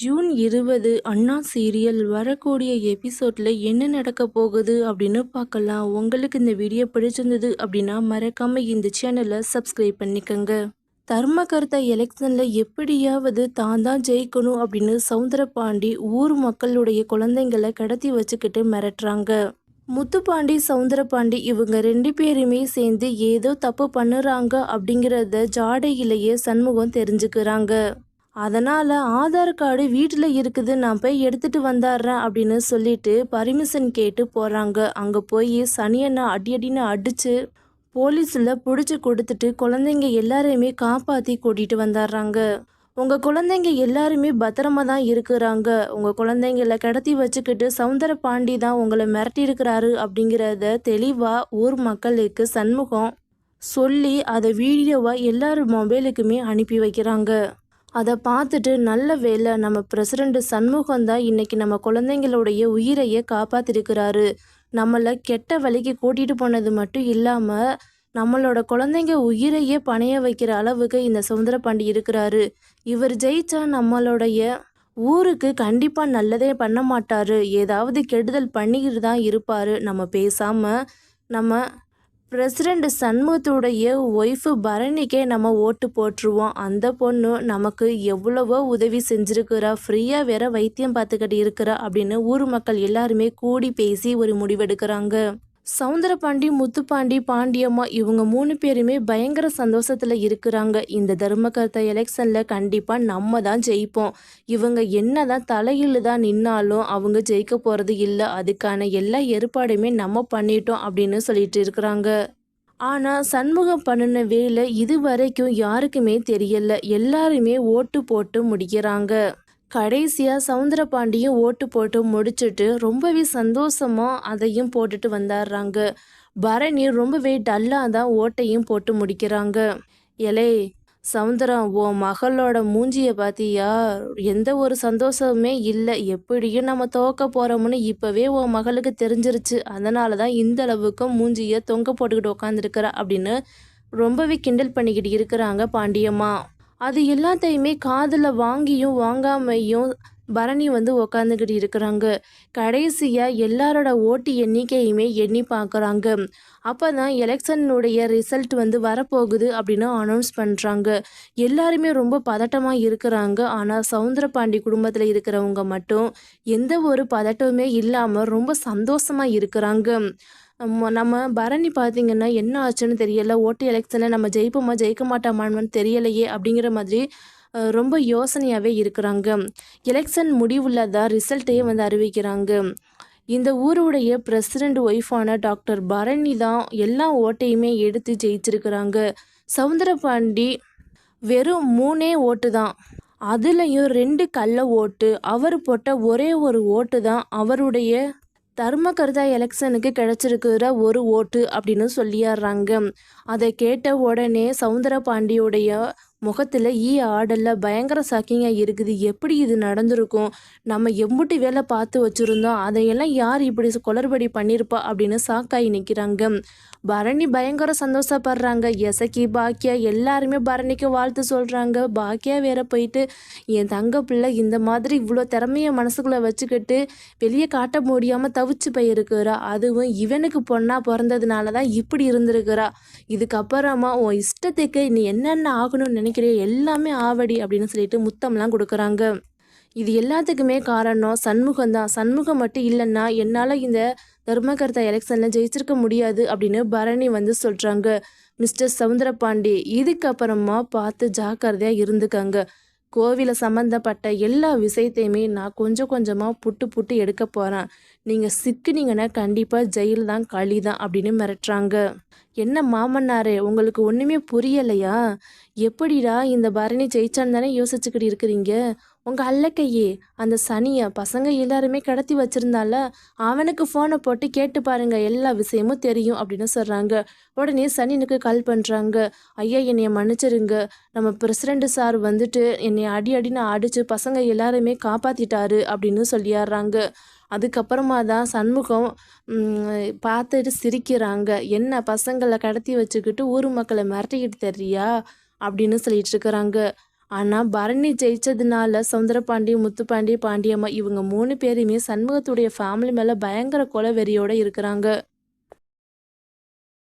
June இருபது அண்ணா serial வரக்கூடிய எபிசோடில் என்ன நடக்க போகுது அப்படின்னு பார்க்கலாம். உங்களுக்கு இந்த வீடியோ பிடிச்சிருந்தது அப்படின்னா மறக்காமல் இந்த சேனலை சப்ஸ்கிரைப் பண்ணிக்கோங்க. தர்மகர்த்தா எலெக்ஷனில் எப்படியாவது தான் தான் ஜெயிக்கணும் அப்படின்னு சவுந்தரபாண்டி ஊர் மக்களுடைய குழந்தைங்களை கடத்தி வச்சுக்கிட்டு மிரட்டுறாங்க. முத்துப்பாண்டி சவுந்தரபாண்டி இவங்க ரெண்டு பேருமே சேர்ந்து ஏதோ தப்பு பண்ணுறாங்க அப்படிங்கிறத ஜாடையிலேயே சண்முகம் தெரிஞ்சுக்கிறாங்க. அதனால் ஆதார் கார்டு வீட்டில் இருக்குது நான் போய் எடுத்துகிட்டு வந்தாடுறேன் அப்படின்னு சொல்லிட்டு பர்மிஷன் கேட்டு போகிறாங்க அங்கே போய் சனியனை அடி அடின்னு அடித்து போலீஸில் பிடிச்சி கொடுத்துட்டு குழந்தைங்க எல்லாரையுமே காப்பாற்றி கூட்டிகிட்டு வந்துடுறாங்க உங்கள் குழந்தைங்க எல்லாருமே பத்திரமா தான் இருக்கிறாங்க. உங்கள் குழந்தைங்கள கடத்தி வச்சுக்கிட்டு சவுந்தர பாண்டி தான் உங்களை மிரட்டியிருக்கிறாரு அப்படிங்கிறத தெளிவாக ஊர் மக்களுக்கு சண்முகம் சொல்லி அதை வீடியோவாக எல்லார் மொபைலுக்குமே அனுப்பி வைக்கிறாங்க. அதை பார்த்துட்டு நல்ல வேலை நம்ம பிரசிடண்ட் சண்முகம் தான் இன்னைக்கு நம்ம குழந்தைங்களுடைய உயிரையே காப்பாத்திருக்கிறாரு. நம்மளை கெட்ட வழிக்கு கூட்டிகிட்டு போனது மட்டும் இல்லாமல் நம்மளோட குழந்தைங்க உயிரையே பணைய வைக்கிற அளவுக்கு இந்த சுந்தரபாண்டி இருக்கிறாரு. இவர் ஜெயிச்சா நம்மளுடைய ஊருக்கு கண்டிப்பாக நல்லதே பண்ண மாட்டாரு. ஏதாவது கெடுதல் பண்ணிக்கிட்டு தான் இருப்பார். நம்ம பேசாமல் நம்ம பிரசிடண்ட் சண்முகத்துடைய ஒய்ஃபு பரணிக்கே நம்ம ஓட்டு போட்டுருவோம். அந்த பொண்ணு நமக்கு எவ்வளவோ உதவி செஞ்சுருக்கிறா. ஃப்ரீயாக வேற வைத்தியம் பார்த்துக்கிட்டு இருக்கிறா அப்படின்னு ஊர் மக்கள் எல்லாருமே கூடி பேசி ஒரு முடிவெடுக்கிறாங்க. சவுந்தரபாண்டி முத்துப்பாண்டி பாண்டியம்மா இவங்க மூணு பேருமே பயங்கர சந்தோஷத்தில் இருக்கிறாங்க. இந்த தர்மகர்த்தா எலெக்ஷனில் கண்டிப்பாக நம்ம தான் ஜெயிப்போம். இவங்க என்ன தான் தலையில் தான் நின்னாலும் அவங்க ஜெயிக்க போகிறது இல்லை. அதுக்கான எல்லா ஏற்பாடுமே நம்ம பண்ணிட்டோம் அப்படின்னு சொல்லிட்டு இருக்கிறாங்க. ஆனால் சண்முகம் பண்ணின வேலை இது வரைக்கும் யாருக்குமே தெரியல. எல்லாருமே ஓட்டு போட்டு முடிக்கிறாங்க. கடைசியாக சவுந்தரபாண்டியும் ஓட்டு போட்டு முடிச்சுட்டு ரொம்பவே சந்தோஷமாக அதையும் போட்டுட்டு வந்துடுறாங்க பரணி ரொம்பவே டல்லாக தான் ஓட்டையும் போட்டு முடிக்கிறாங்க. எலே சவுந்தரம் ஓ மகளோட மூஞ்சியை பார்த்தியா எந்த ஒரு சந்தோஷமுமே இல்லை. எப்படியும் நம்ம துவக்க போகிறோம்னு இப்போவே உன் மகளுக்கு தெரிஞ்சிருச்சு. அதனால தான் இந்த அளவுக்கு மூஞ்சியை தொங்க போட்டுக்கிட்டு உட்காந்துருக்குறா அப்படின்னு ரொம்பவே கிண்டல் பண்ணிக்கிட்டு இருக்கிறாங்க பாண்டியம்மா. அது எல்லாத்தையுமே காதில் வாங்கியும் வாங்காமையும் பரணி வந்து உக்காந்துக்கிட்டு இருக்கிறாங்க. கடைசியாக எல்லாரோட ஓட்டு எண்ணிக்கையுமே எண்ணி பார்க்குறாங்க அப்போ தான் எலெக்ஷனுடைய ரிசல்ட் வந்து வரப்போகுது அப்படின்னு அனௌன்ஸ் பண்ணுறாங்க எல்லாருமே ரொம்ப பதட்டமாக இருக்கிறாங்க. ஆனால் சவுந்தரபாண்டி குடும்பத்தில் இருக்கிறவங்க மட்டும் எந்த ஒரு பதட்டமுமே இல்லாமல் ரொம்ப சந்தோஷமாக இருக்கிறாங்க. நம்ம பரணி பார்த்தீங்கன்னா என்ன ஆச்சுன்னு தெரியல. ஓட்டு எலெக்ஷனில் நம்ம ஜெயிப்போமா ஜெயிக்க மாட்டோமான்னு தெரியலையே அப்படிங்கிற மாதிரி ரொம்ப யோசனையாகவே இருக்கிறாங்க. எலெக்ஷன் முடிவுள்ளதாக ரிசல்ட்டையே வந்து அறிவிக்கிறாங்க. இந்த ஊருடைய பிரசிடெண்ட் ஒய்ஃபான டாக்டர் பரணி தான் எல்லா ஓட்டையுமே எடுத்து ஜெயிச்சிருக்கிறாங்க. சவுந்தரபாண்டி வெறும் மூணே ஓட்டு தான். அதுலேயும் ரெண்டு கள்ள ஓட்டு. அவர் போட்ட ஒரே ஒரு ஓட்டு தான் அவருடைய தர்மகர்தா எலெக்ஷனுக்கு கிடைச்சிருக்கிற ஒரு ஓட்டு அப்படின்னு சொல்லிடுறாங்க அதை கேட்ட உடனே சவுந்தர பாண்டியுடைய முகத்தில் ஈ ஆடலில் பயங்கர சக்கிங்காக இருக்குது. எப்படி இது நடந்திருக்கும்? நம்ம எம்புட்டி வேலை பார்த்து வச்சுருந்தோம். அதையெல்லாம் யார் இப்படி குளறுபடி பண்ணியிருப்பா அப்படின்னு சாக்காய் நிற்கிறாங்க பரணி பயங்கர சந்தோஷப்படுறாங்க. எசக்கி பாக்கியா எல்லாருமே பரணிக்கு வாழ்த்து சொல்கிறாங்க பாக்கியா வேற போயிட்டு என் தங்க பிள்ளை இந்த மாதிரி இவ்வளோ திறமைய மனசுக்குள்ளே வச்சுக்கிட்டு வெளியே காட்ட முடியாமல் தவிச்சு போயிருக்கிறா. அதுவும் இவனுக்கு பொண்ணாக பிறந்ததுனால தான் இப்படி இருந்திருக்கிறா. இதுக்கப்புறமா உன் இஷ்டத்துக்கு நீ என்னென்ன ஆகணும்னு நினைக்கிறியோ எல்லாமே ஆவடி அப்படின்னு சொல்லிட்டு முத்தம்லாம் கொடுக்குறாங்க. இது எல்லாத்துக்குமே காரணம் சண்முகம் தான் சண்முகம் மட்டும் இல்லைன்னா என்னால் இந்த தர்மகர்த்தா எலெக்ஷனில் ஜெயிச்சிருக்க முடியாது அப்படின்னு பரணி வந்து சொல்கிறாங்க மிஸ்டர் சவுந்தரபாண்டி இதுக்கப்புறமா பார்த்து ஜாக்கிரதையாக இருந்துக்கங்க. கோவிலை சம்மந்தப்பட்ட எல்லா விஷயத்தையுமே நான் கொஞ்சம் கொஞ்சமாக புட்டு புட்டு எடுக்க போகிறேன் நீங்கள் சிக்கினீங்கன்னா கண்டிப்பாக ஜெயில் தான் களி தான் அப்படின்னு மிரட்டுறாங்க. என்ன மாமன்னாரே உங்களுக்கு ஒன்றுமே புரியலையா? எப்படிடா இந்த பரணி ஜெயிச்சான்னு தானே யோசிச்சுக்கிட்டு இருக்கிறீங்க? உங்கள் அல்லக்கையே அந்த சனியை பசங்க எல்லாருமே கடத்தி வச்சிருந்தால அவனுக்கு ஃபோனை போட்டு கேட்டு பாருங்க எல்லா விஷயமும் தெரியும் அப்படின்னு சொல்கிறாங்க உடனே சனினுக்கு கால் பண்ணுறாங்க ஐயா என்னைய மன்னிச்சிருங்க. நம்ம பிரசிடண்ட் சார் வந்துட்டு என்னை அடி அடின்னு அடித்து பசங்க எல்லாருமே காப்பாற்றிட்டாரு அப்படின்னு சொல்லிடுறாங்க அதுக்கப்புறமா தான் சண்முகம் பார்த்துட்டு சிரிக்கிறாங்க. என்ன பசங்களை கடத்தி வச்சுக்கிட்டு ஊர் மக்களை மிரட்டிக்கிட்டு தெரியா அப்படின்னு சொல்லிட்டு இருக்கிறாங்க. ஆனால் பரணி ஜெயிச்சதுனால சவுந்தரபாண்டி முத்துப்பாண்டி பாண்டியம்மா இவங்க மூணு பேருமே சண்முகத்துடைய ஃபேமிலி மேலே பயங்கர கொலை வெறியோட இருக்கிறாங்க.